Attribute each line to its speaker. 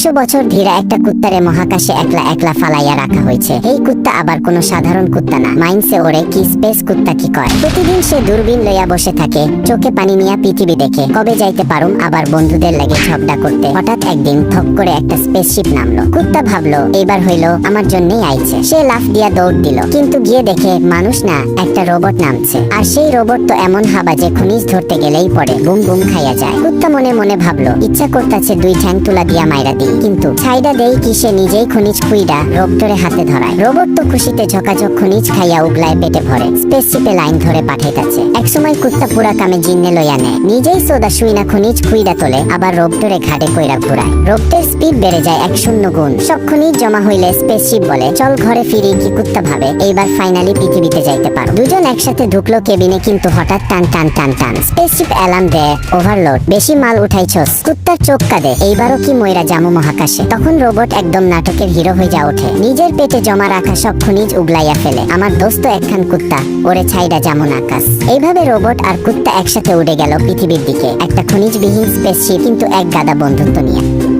Speaker 1: একশো বছর ধীরে একটা কুত্তারে মহাকাশে একলা একলা ফালাইয়া রাখা হয়েছে। এই কুত্তা আবার কোনো সাধারণ কুত্তা না। মাইন্সে ওরে কি স্পেস কুত্তা কি কয়? প্রতিদিন সে দূরবীন লইয়া বসে থাকে, চোখে পানি নিয়া পৃথিবী দেখে। কবে যাইতে পারুম আবার বন্ধুদের লাগে ঝগড়া করতে। হঠাৎ একদিন থপ করে একটা স্পেসশিপ নামলো। কুত্তা ভাবলো এবার হইল আমার জন্যই আইছে। সে লাফ দিয়া দৌড় দিল, কিন্তু গিয়ে দেখে মানুষ না, একটা রোবট নামছে। আর সেই রোবট তো এমন হাবা যে খনিজ ধরতে গেলেই পড়ে বুম বুম খাইয়া যায়। কুত্তা মনে মনে ভাবলো, ইচ্ছা করতেছে দুই ঠ্যাং তুলা দিয়া মাইরা দিই। কিন্তু ছাইডা দেই কি সে নিজেই খনিজ খুইডা রোবটরে হাতে ধরায়। রোবট তো খুশিতে ঝকাঝক খনিজ খাইয়া উগলায় পেটে ভরে, স্পেসশিপে লাইন ধরে পাঠাইতাছে। একসময় কুত্তা পুরা কামে জিন্নে লইয়া নেয়। নিজেই সোদা শুইনা খনিজ খুইডা তোলে, আবার রোবটরে ঘাটে কইরা ঘুরায়। রোবটের স্পিড বেড়ে যায় এক শূন্য গুণ। সব খনিজ জমা হইলে স্পেসশিপ বলে, চল ঘরে ফিরি কি কুত্তা ভাবে, এইবার ফাইনালি পৃথিবীতে যাইতে পারো। দুজন একসাথে ঢুকলো কেবিনে কিন্তু হঠাৎ টান টান টান টান। স্পেসশিপ অ্যালার্ম দেয়, ওভারলোড। বেশি মাল উঠাইছস, কুত্তার চোখ কাঁদে, এইবারও কি ময়রা জামু মহাকাশে। তখন রোবট একদম নাটকের হিরো হয়ে যা ওঠে। নিজের পেটে জমা রাখা সব খনিজ উগলাইয়া ফেলে। আমার দোস্ত একখান কুত্তা, ওরে ছাইডা যেমন আকাশ। এইভাবে রোবট আর কুত্তা একসাথে উড়ে গেল পৃথিবীর দিকে। একটা খনিজবিহীন স্পেসশিপ কিন্তু এক গাদা বন্ধুত্ব নিয়ে।